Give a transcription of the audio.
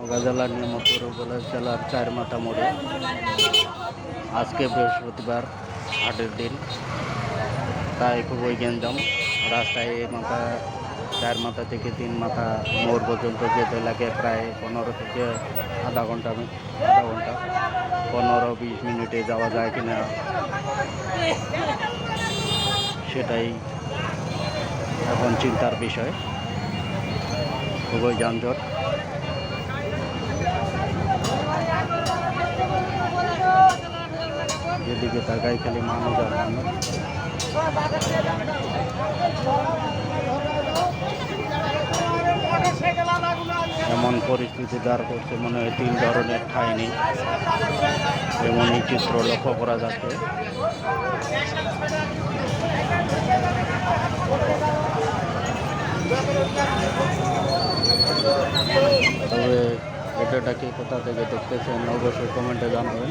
নওগাঁ জেলার নিয়ামতপুর উপজেলা জেলার চার মাথা মোড়ে আজকে বৃহস্পতিবার হাটের দিন। তাই খুবই গ্যাঞ্জাম রাস্তায় মাথা, চার মাথা থেকে তিন মাথা মোড় পর্যন্ত যেতে লাগে প্রায় পনেরো থেকে আধা ঘণ্টা আধা ঘণ্টা। পনেরো বিশ মিনিটে যাওয়া যায় কিনা সেটাই এখন চিন্তার বিষয়। খুবই যানজট। যেদিকে তাকাই খালি মানুষ আর মানুষ। এমন পরিস্থিতি দাঁড় করছে, মনে হয় তিন ধরনের ঠাঁই নেই। এমনই চিত্র লক্ষ্য করা যাচ্ছে। তবে ভিডিওটাকে কোথা থেকে দেখতেছেন? অবশ্যই কমেন্টে জানাবেন।